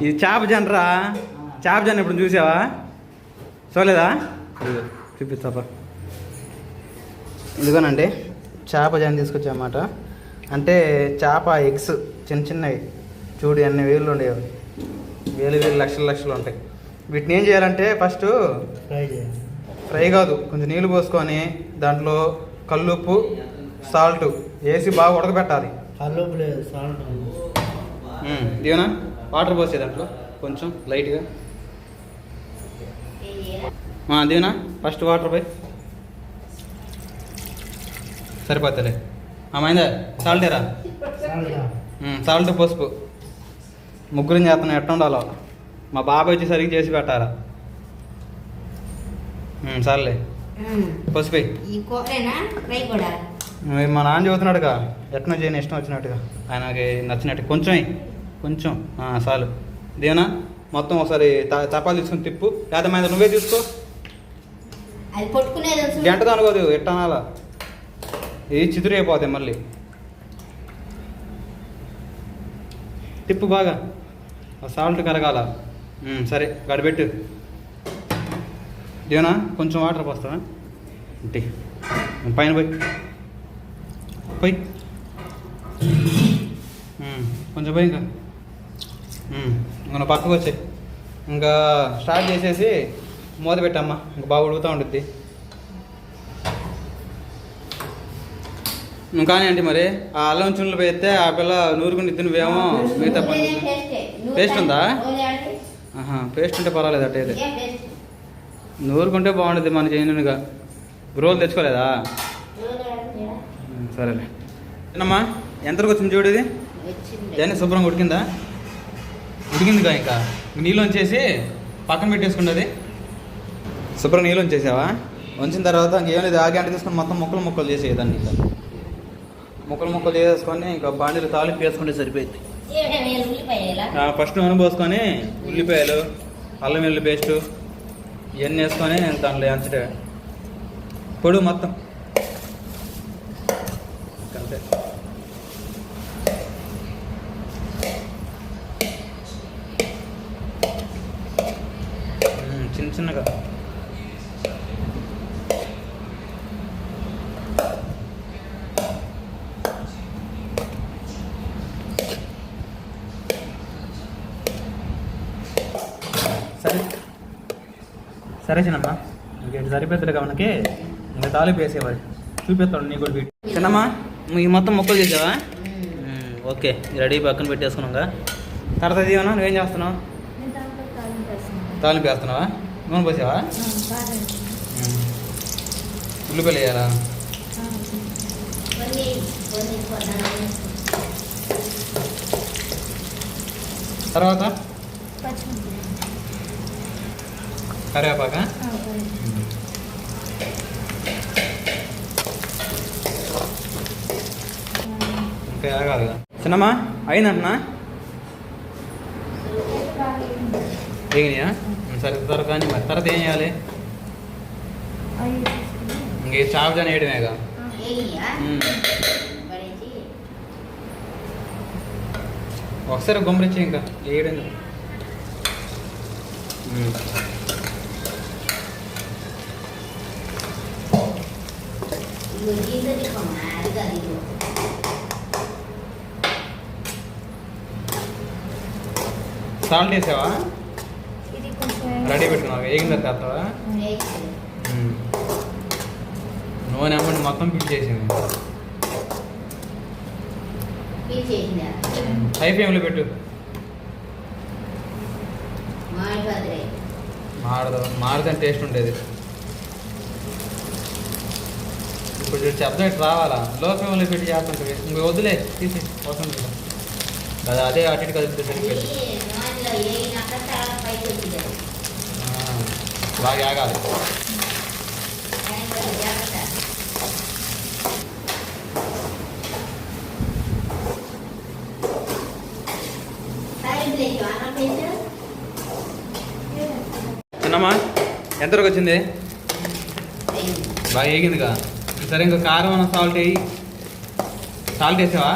ఇది చేప జనరా? చేప జన ఇప్పుడు చూసావా? చూడలేదా? ఇదిగో, చూపిస్తాపా ఇదిగోనండి చేప జన తీసుకొచ్చామాట అంటే చేప ఎగ్స్ చిన్న చిన్నవి. చూడు ఎన్ని వేలు ఉండేవి. వేలు వేలు లక్షలు లక్షలు ఉంటాయి. వీటిని ఏం చేయాలంటే ఫస్ట్ ఫ్రై చేయాలి. ఫ్రై కాదు కొంచెం నీళ్ళు పోసుకొని దాంట్లో కల్లుప్పు సాల్ట్ వేసి బాగా ఉడకబెట్టాలి. కల్లుపు లేదు సాల్ట్ ఉంది. వాటర్ పోసే దాంట్లో కొంచెం లైట్గా. దీవెనా ఫస్ట్ వాటర్ పోయి. సరిపోతలే. అమ్మాయిందా సాల్టేరా సాల్ట్. సాల్ట్ పసుపు. ముగ్గురు చేస్తాను ఎట్ట ఉండాలో మా బాబాయ్ వచ్చి సరిగ్గా చేసి పెట్టారా సర్లే. పసుపు మా నాన్న చదువుతున్నాడుగా. ఎట్నో చేయని ఇష్టం వచ్చినట్టుగా. ఆయనకి నచ్చినట్టు. కొంచెం. కొంచెం. చాలు. దేనా మొత్తం ఒకసారి త- చపాతీ తీసుకుని తిప్పు. లేదా మీద నువ్వే తీసుకో. గంటతో అనుకోదు ఎట్టనాలా ఇది చిదురు అయిపోతాయి మళ్ళీ. తిప్పు బాగా. సాల్ట్ కరగాల. సరే గడిపెట్టు. దేవనా కొంచెం వాటర్ పోస్తావా? ఇంటి. పైన పోయి. పోయి. కొంచెం పోయి ఇంకా. నువ్వు పక్కకు వచ్చాయి. ఇంకా స్టార్ట్ చేసేసి మూత పెట్టమ్మా. ఇంకా బాగా ఉడుకుతూ ఉంటుంది నువ్వు కానీ అంటే మరి. ఆ అల్లం చున్నులు పెడితే ఆ పిల్ల నూరుకుని నువ్వేమో మిగతా పని పేస్టే. ఉందా? పేస్ట్ ఉంటే పర్వాలేదు అట్టయితే? నూరుకుంటే బాగుంటుంది మన చేయనుగా రోలు తెచ్చుకోలేదా? సరేలే. ఏనమ్మా ఎంతవరకు వచ్చింది చూడు ఇది? వచ్చింది. దాన్ని శుభ్రంగా ఉడికిందా? ఉడికిందిగా ఇంకా. నీళ్ళు వచ్చేసి పక్కన పెట్టేసుకున్నది. శుభ్రం నీళ్ళు ఉంచేసావా వంచిన తర్వాత ఇంకేం లేదు ఆగి అంట తీసుకొని మొత్తం ముక్కలు ముక్కలు చేసేదాన్ని ఇంకా. ముక్కలు ముక్కలు చేసేసుకొని ఇంకా బాండీలు తాలింపు వేసుకుంటే సరిపోయింది ఫస్ట్ నూనె పోసుకొని ఉల్లిపాయలు అల్లం వెల్లుల్లి పేస్టు ఇవన్నీ వేసుకొని దాంట్లో ఎంచటే పొడు మొత్తం. చిన్న చిన్నగా. సరే. సరే చిన్నమ్మా ఇంకేంటి సరిపోతుంది మనకి ఇంకా తాలింపు వేసేవాడు. చూపిస్తాడు నీకు కూడా చిన్నమ్మా ఈ మొత్తం మొక్కలు చేసావా? ఓకే రెడీ పక్కన పెట్టేసుకున్నాగా. తర్వాత దీవనా నువ్వేం చేస్తున్నావు. తాలింపు వేస్తున్నావా? నూనె పోసావా. ఉల్లిపాయలు వేయాలా. తర్వాత. కరివేపాక. ఇంకా ఆగాలి చిన్నమ్మా అయిందంటున్నా ఏగినాయా తర్వాత కానీ మరి తర్వాత ఏం చేయాలి ఇంక వేయడమేగా వేయ్యా? మ్మ్. పడేసి ఒకసారి గుమ్మరించి ఇంకా వేయడం. సాల్ట్ వేసావా రెడీ పెట్టుకున్నావు వేస్తావా వేసి. నూనె అమ్మని మొత్తం పిచ్చి చేసింది. పీల్చేసిందా? హై ఫ్లేమ్లో పెట్టు. మారదు మారుదని టేస్ట్ ఉండేది. ఇప్పుడు శబ్దం ఇటు రావాలా? లో ఫ్లేమ్లో పెట్టి చేస్తుంటుంది ఇంక వద్దులే తీసి వస్తుంది అది అదే అటు ఇటు అది సరిపోయింది నూనెలో వేగినాక తర్వాత పైకి వచ్చింది అది. ఆ, బాగా ఆగాలి? చిన్నమ్మా ఎంతవరకు వచ్చింది? వేయింది. బాగా వేగిందిగా సరే ఇంకా కారం అన్న సాల్ట్ వేయి. సాల్ట్ వేసావా?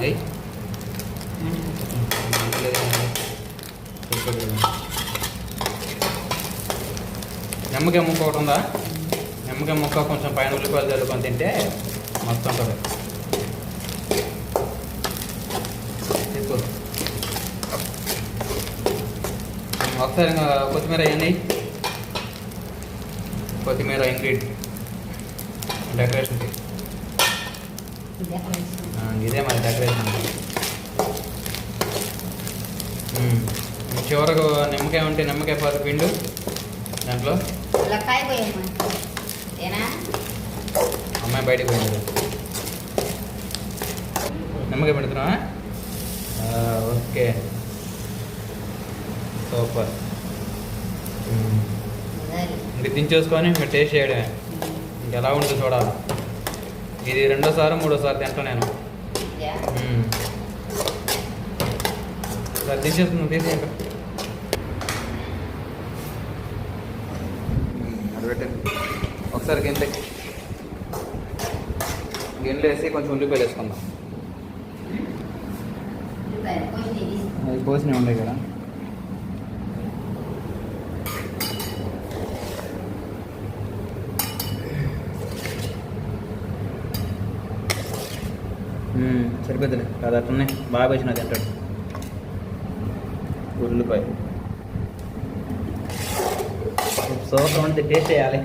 వేయి. నిమ్మకాయ ముక్క ఒకటి ఉందా? నిమ్మకాయ ముక్క కొంచెం పైన ఉల్లిపాయలు జరుపుకొని తింటే మొత్తం ఉంటుంది. ఒకసారి కొత్తిమీర అయ్యింది కొత్తిమీర ఇంగ్రీడ్ డెకరేషన్కి. ఇదే మరి డెకరేషన్. చివరకు నిమ్మకాయ ఉంటే నిమ్మకాయ పాత పిండు. దాంట్లో అమ్మాయి బయటికి పోయింది. నిమ్మకాయ పెడుతున్నావా? ఓకే. సూపర్. ఇంక దించేసుకొని మీరు టేస్ట్ చేయడమే. ఇంకెలా ఉంటుందో చూడాలి. ఇది రెండోసారి మూడోసారి తింటా నేను. సార్ తీసేసుకుందాం తీసేయండి అది పెట్టండి ఒకసారి గిన్నె గిన్నెలు వేసి కొంచెం ఉల్లిపాయలు వేసుకుందాం అది పోసినవి తీసుకో. ఉన్నాయి కదా సరిపోద్దిలే కాదు అట్లనే బాగా వచ్చిన తింటాడు ఉల్లిపాయ. సూపర్ ఉంటే టేస్ట్ చేయాలి.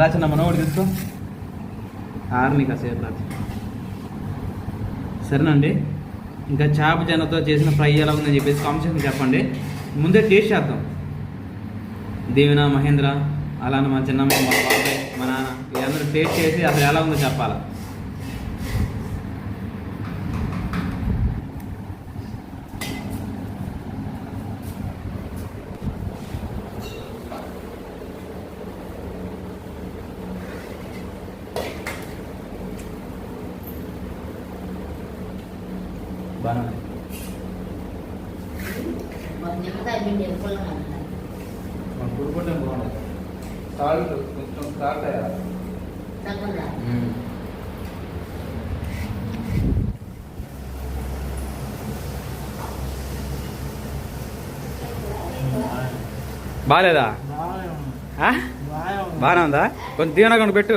రాచన్న మనం ఒకటి తీసుకో. ఆర్మీ కాసేపు రాచు సరేనండి ఇంకా చేప జనతో చేసిన ఫ్రై ఎలా ఉందని చెప్పేసి కాంపిటీషన్ చెప్పండి. ముందే టేస్ట్ చేద్దాం. దేవిన మహేంద్ర అలానే మా చిన్నమ్మ మా బాబాయ్ మా నాన్న వీళ్ళందరూ టేస్ట్ చేసి అసలు ఎలా ఉందో చెప్పాలా బాగా కుడుకుంటే బాగుంటుంది సాల్ట్ కొంచెం సాల్ట్ వేయాలి బాగాలేదా బాగానే ఉంది. కొంచెం దీవెన కొను పెట్టు.